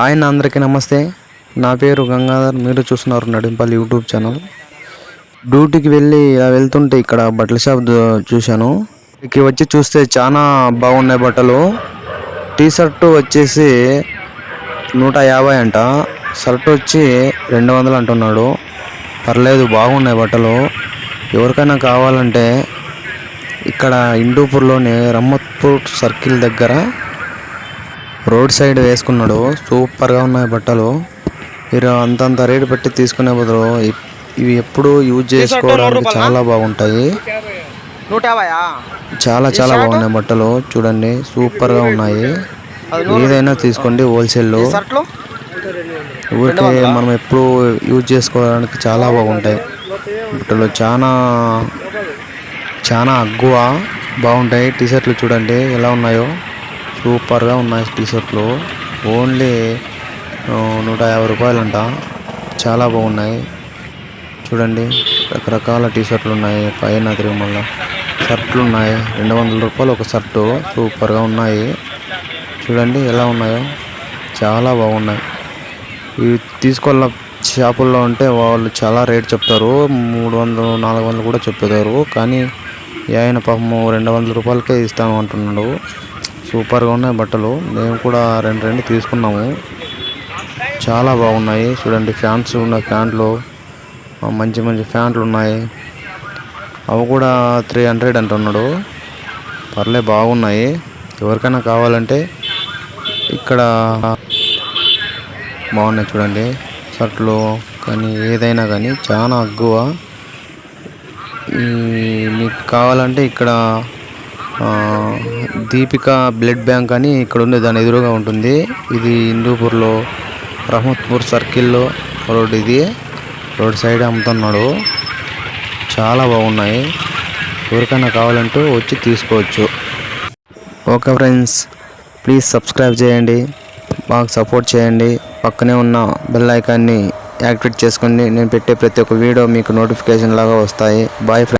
ఆయన అందరికీ నమస్తే. నా పేరు గంగాధర్. మీరు చూస్తున్నారు నడింపల్లి యూట్యూబ్ ఛానల్. డ్యూటీకి వెళ్ళి ఇలా వెళ్తుంటే ఇక్కడ బట్టల షాప్ చూశాను. ఇక్కడికి వచ్చి చూస్తే చాలా బాగున్నాయి బట్టలు. టీ షర్ట్ వచ్చేసి నూట యాభై అంట. షర్ట్ వచ్చి రెండు వందలు అంటున్నాడు. పర్లేదు బాగున్నాయి బట్టలు. ఎవరికైనా కావాలంటే ఇక్కడ ఇండూపూర్లోని రమ్మత్పూర్ సర్కిల్ దగ్గర రోడ్ సైడ్ వేసుకున్నాడు. సూపర్గా ఉన్నాయి బట్టలు. మీరు అంతంత రేటు పెట్టి తీసుకునే బదులు ఇవి ఎప్పుడు యూజ్ చేసుకోవడానికి చాలా బాగుంటాయి. చాలా చాలా బాగున్నాయి బట్టలు. చూడండి సూపర్గా ఉన్నాయి. ఏదైనా తీసుకోండి హోల్సేల్లో. ఊరికే మనం ఎప్పుడు యూజ్ చేసుకోవడానికి చాలా బాగుంటాయి. బట్టలు చాలా చాలా అగ్గువ? బాగుంటాయి. టీ షర్ట్లు చూడండి ఎలా ఉన్నాయో. సూపర్గా ఉన్నాయి టీ షర్ట్లు ఓన్లీ నూట యాభై రూపాయలంట. చాలా బాగున్నాయి. చూడండి రకరకాల టీ షర్ట్లు ఉన్నాయి. పైన తిరుమల షర్ట్లు ఉన్నాయి. రెండు వందల రూపాయలు ఒక షర్టు. సూపర్గా ఉన్నాయి. చూడండి ఎలా ఉన్నాయో. చాలా బాగున్నాయి. ఇవి తీసుకెళ్ళ షాపుల్లో ఉంటే వాళ్ళు చాలా రేట్ చెప్తారు. మూడు వందలు నాలుగు వందలు కూడా చెప్తారు కానీ ఆయన పాపము రెండు వందల రూపాయలకే ఇస్తాను అంటున్నాడు. సూపర్గా ఉన్నాయి బట్టలు. మేము కూడా రెండు రెండు తీసుకున్నాము. చాలా బాగున్నాయి. చూడండి ఫ్యాన్స్ ఉన్న ఫ్యాంట్లు మంచి మంచి ఫ్యాంట్లు ఉన్నాయి. అవి కూడా త్రీ హండ్రెడ్ అంటున్నాడు. పర్లే బాగున్నాయి. ఎవరికైనా కావాలంటే ఇక్కడ బాగున్నాయి చూడండి. షర్ట్లు కానీ ఏదైనా కానీ చాలా అగ్గువ. మీకు కావాలంటే ఇక్కడ దీపిక బ్లడ్ బ్యాంక్ అని ఇక్కడ ఉంది దాని ఎదురుగా ఉంటుంది. ఇది హిందూపూర్లో రహమత్పూర్ సర్కిల్లో రోడ్ ఇది. రోడ్ సైడ్ అమ్ముతున్నాడు. చాలా బాగున్నాయి. ఎవరికైనా కావాలంటే వచ్చి తీసుకోవచ్చు. ఓకే ఫ్రెండ్స్ ప్లీజ్ సబ్స్క్రైబ్ చేయండి. మాకు సపోర్ట్ చేయండి. పక్కనే ఉన్న బెల్ ఐకాన్ని యాక్టివేట్ చేసుకోండి నేను పెట్టే ప్రతి ఒక్క వీడియో మీకు నోటిఫికేషన్ లాగా వస్తాయి. Bye friends.